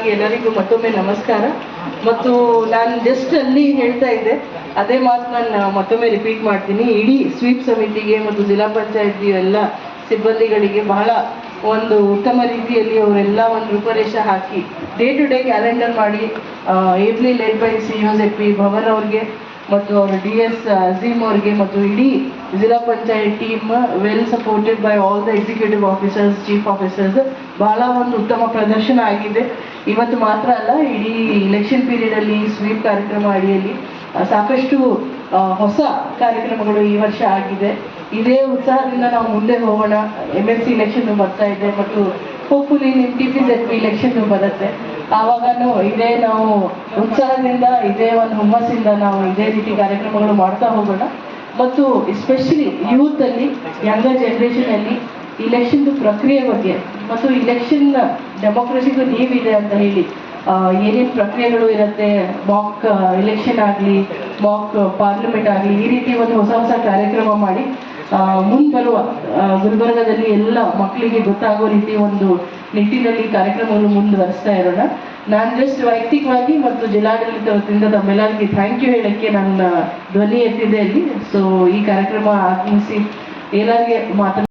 ಪರವಾಗಿ ಎಲ್ಲರಿಗೂ ಮತ್ತೊಮ್ಮೆ ನಮಸ್ಕಾರ. ಮತ್ತು ನಾನು ಜಸ್ಟ್ ಅಲ್ಲಿ ಹೇಳ್ತಾ ಇದ್ದೆ, ಅದೇ ಮಾತು ನಾನು ಮತ್ತೊಮ್ಮೆ ರಿಪೀಟ್ ಮಾಡ್ತೀನಿ. ಇಡೀ ಸ್ವೀಪ್ ಸಮಿತಿಗೆ ಮತ್ತು ಜಿಲ್ಲಾ ಪಂಚಾಯತಿ ಎಲ್ಲ ಸಿಬ್ಬಂದಿಗಳಿಗೆ ಬಹಳ ಒಂದು ಉತ್ತಮ ರೀತಿಯಲ್ಲಿ ಅವರೆಲ್ಲ ಒಂದು ರೂಪರೇಷ ಹಾಕಿ ಡೇ ಟು ಡೇ ಕ್ಯಾಲೆಂಡರ್ ಮಾಡಿ April led by C U P Bhavan ಅವ್ರಿಗೆ ಮತ್ತು ಅವರು ಡಿ ಎಸ್ ಅಜೀಮ್ ಅವ್ರಿಗೆ ಮತ್ತು ಇಡೀ ಜಿಲ್ಲಾ panchayat team well supported by all the executive officers chief officers ಬಹಳ ಒಂದು ಉತ್ತಮ ಪ್ರದರ್ಶನ ಆಗಿದೆ. ಇವತ್ತು ಮಾತ್ರ ಅಲ್ಲ, ಇಡೀ ಇಲೆಕ್ಷನ್ ಪೀರಿಯಡಲ್ಲಿ ಸ್ವೀಪ್ ಕಾರ್ಯಕ್ರಮ ಅಡಿಯಲ್ಲಿ ಸಾಕಷ್ಟು ಹೊಸ ಕಾರ್ಯಕ್ರಮಗಳು ಈ ವರ್ಷ ಆಗಿದೆ. ಇದೇ ಉತ್ಸಾಹದಿಂದ ನಾವು ಮುಂದೆ ಹೋಗೋಣ. ಎಂ ಎಲ್ ಸಿ ಇಲೆಕ್ಷನ್ ಬರ್ತಾ ಇದೆ, ಮತ್ತು ಹೋಪ್ಫುಲಿ ನಿಮ್ಮ T P set P election ಬರುತ್ತೆ. ಆವಾಗನೂ ಇದೇ ನಾವು ಉತ್ಸಾಹದಿಂದ, ಇದೇ ಒಂದು ಹುಮ್ಮಸ್ಸಿಂದ ನಾವು ಇದೇ ರೀತಿ ಕಾರ್ಯಕ್ರಮಗಳು ಮಾಡ್ತಾ ಹೋಗೋಣ. ಮತ್ತು ಎಸ್ಪೆಷಲಿ ಯೂತಲ್ಲಿ ಯಂಗರ್ ಜನ್ರೇಷನಲ್ಲಿ ಇಲೆಕ್ಷನ್ದು ಪ್ರಕ್ರಿಯೆ ಬಗ್ಗೆ ಮತ್ತು ಇಲೆಕ್ಷನ್ ಡೆಮೋಕ್ರಸಿಗೂ ನೀವಿದೆ ಅಂತ ಹೇಳಿ ಏನೇನು ಪ್ರಕ್ರಿಯೆಗಳು ಇರುತ್ತೆ ಮಾಕ್ ಇಲೆಕ್ಷನ್ ಆಗಲಿ ಮಾಕ್ ಪಾರ್ಲಿಮೆಂಟ್ ಆಗಲಿ, ಈ ರೀತಿ ಒಂದು ಹೊಸ ಹೊಸ ಕಾರ್ಯಕ್ರಮ ಮಾಡಿ ಮುಂಬರುವ ಗುಲ್ಬರ್ಗದಲ್ಲಿ ಎಲ್ಲ ಮಕ್ಕಳಿಗೆ ಗೊತ್ತಾಗೋ ರೀತಿ ಒಂದು ನಿಟ್ಟಿನಲ್ಲಿ ಕಾರ್ಯಕ್ರಮವನ್ನು ಮುಂದುವರಿಸ್ತಾ ಇರೋಣ. ನಾನು ಜಸ್ಟ್ ವೈಯಕ್ತಿಕವಾಗಿ ಮತ್ತು ಜಿಲ್ಲಾಡಳಿತ ವತಿಯಿಂದ ತಮ್ಮೆಲ್ಲರಿಗೆ ಥ್ಯಾಂಕ್ ಯು ಹೇಳಕ್ಕೆ ನನ್ನ ಧ್ವನಿ ಎತ್ತಿದೆ ಅಲ್ಲಿ. ಸೊ ಈ ಕಾರ್ಯಕ್ರಮ ಆಗಮಿಸಿ ಎಲ್ಲರಿಗೆ ಮಾತನಾಡಿ